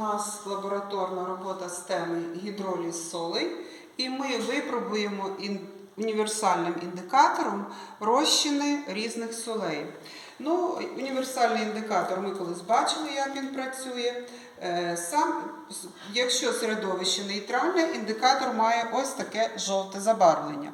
нас лабораторна робота з теми гідроліз солей, і ми випробуємо універсальним індикатором розчини різних солей. Ну, універсальний індикатор ми колись бачили, як він працює. Е, Сам, якщо середовище нейтральне, індикатор має ось таке жовте забарвлення.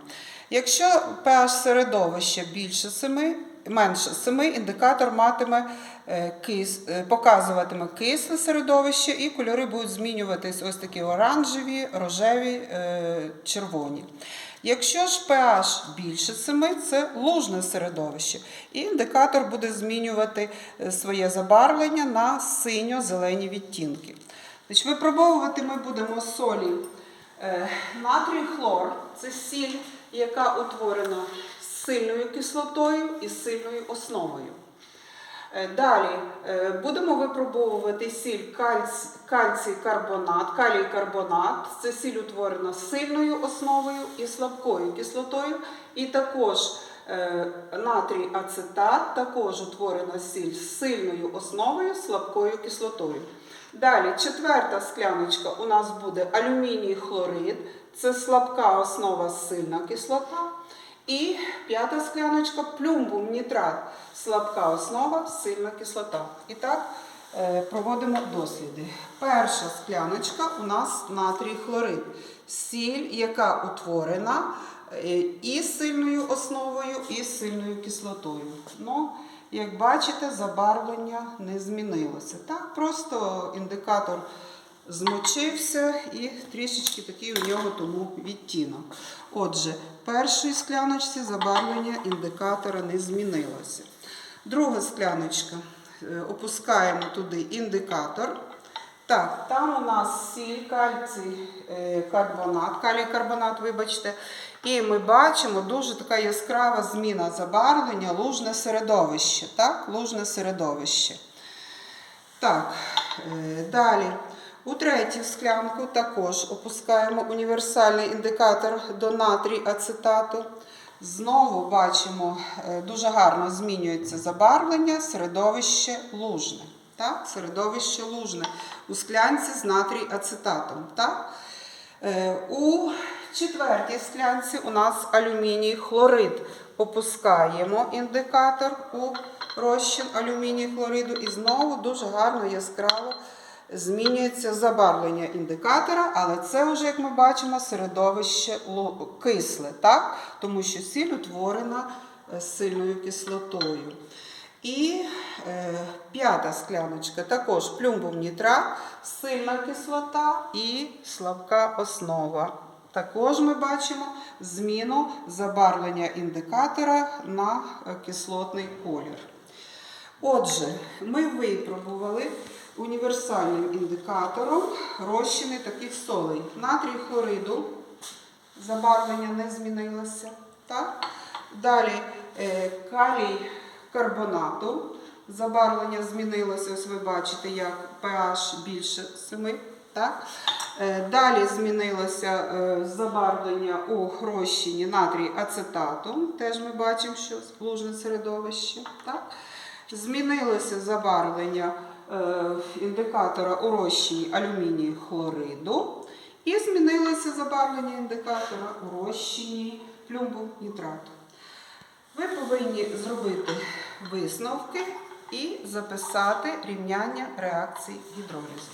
Якщо pH середовища більше 7, менше 7, індикатор матиме е, кис, е, показуватиме кисле середовище, і кольори будуть змінюватись ось такі оранжеві, рожеві, е, червоні. Якщо ж pH більше 7, це лужне середовище, і індикатор буде змінювати своє забарвлення на синьо-зелені відтінки. Значить, випробовувати ми будемо солі натрій хлор це сіль, яка утворена сильною кислотою і сильною основою. Е, Далі е, будемо випробовувати сіль кальц, кальцій карбонат, калій карбонат. Це сіль утворена сильною основою і слабкою кислотою. І також е, натрій ацетат, також утворена сіль з сильною основою, слабкою кислотою. Далі, четверта скляночка у нас буде алюміній хлорид, це слабка основа, сильна кислота. І п'ята скляночка плюмбум нітрат, слабка основа, сильна кислота. І так е, проводимо досліди. Перша скляночка у нас натрій хлорид, сіль, яка утворена е, і сильною основою, і сильною кислотою. Ну, як бачите, забарвлення не змінилося. Так, просто індикатор змочився і трішечки такий у нього тому відтінок. Отже, першій скляночці забарвлення індикатора не змінилося. Друга скляночка. Е, Опускаємо туди індикатор. Так, там у нас сіль, кальцій, е, карбонат, калій карбонат, вибачте. І ми бачимо дуже така яскрава зміна забарвлення, лужне середовище. Так, лужне середовище. Так, е, далі. У третю склянку також опускаємо універсальний індикатор до натрій ацетату. Знову бачимо, е, дуже гарно змінюється забарвлення, середовище лужне. Так? Середовище лужне у склянці з натрій ацетатом. Так? Е, У четвертій склянці у нас алюміній хлорид. Опускаємо індикатор у розчин алюміній хлориду і знову дуже гарно яскраво змінюється забарвлення індикатора, але це вже, як ми бачимо, середовище кисле, так? тому що сіль утворена е, сильною кислотою. І е, п'ята скляночка також плюмбум нітрат, сильна кислота і слабка основа. Також ми бачимо зміну забарвлення індикатора на е, кислотний колір. Отже, ми випробували універсальним індикатором розчини таких солей. Натрій хлориду, забарвлення не змінилося. Так? Далі е, калій карбонату, забарвлення змінилося, ось ви бачите, як pH більше 7. Так? Е, Далі змінилося е, забарвлення у розчині натрій ацетату. Теж ми бачимо, що лужне середовище. Так? Змінилося забарвлення індикатора у розчині алюміній хлориду. І змінилося забарвлення індикатора у розчині плюмбу нітрату. Ви повинні зробити висновки і записати рівняння реакцій гідролізу.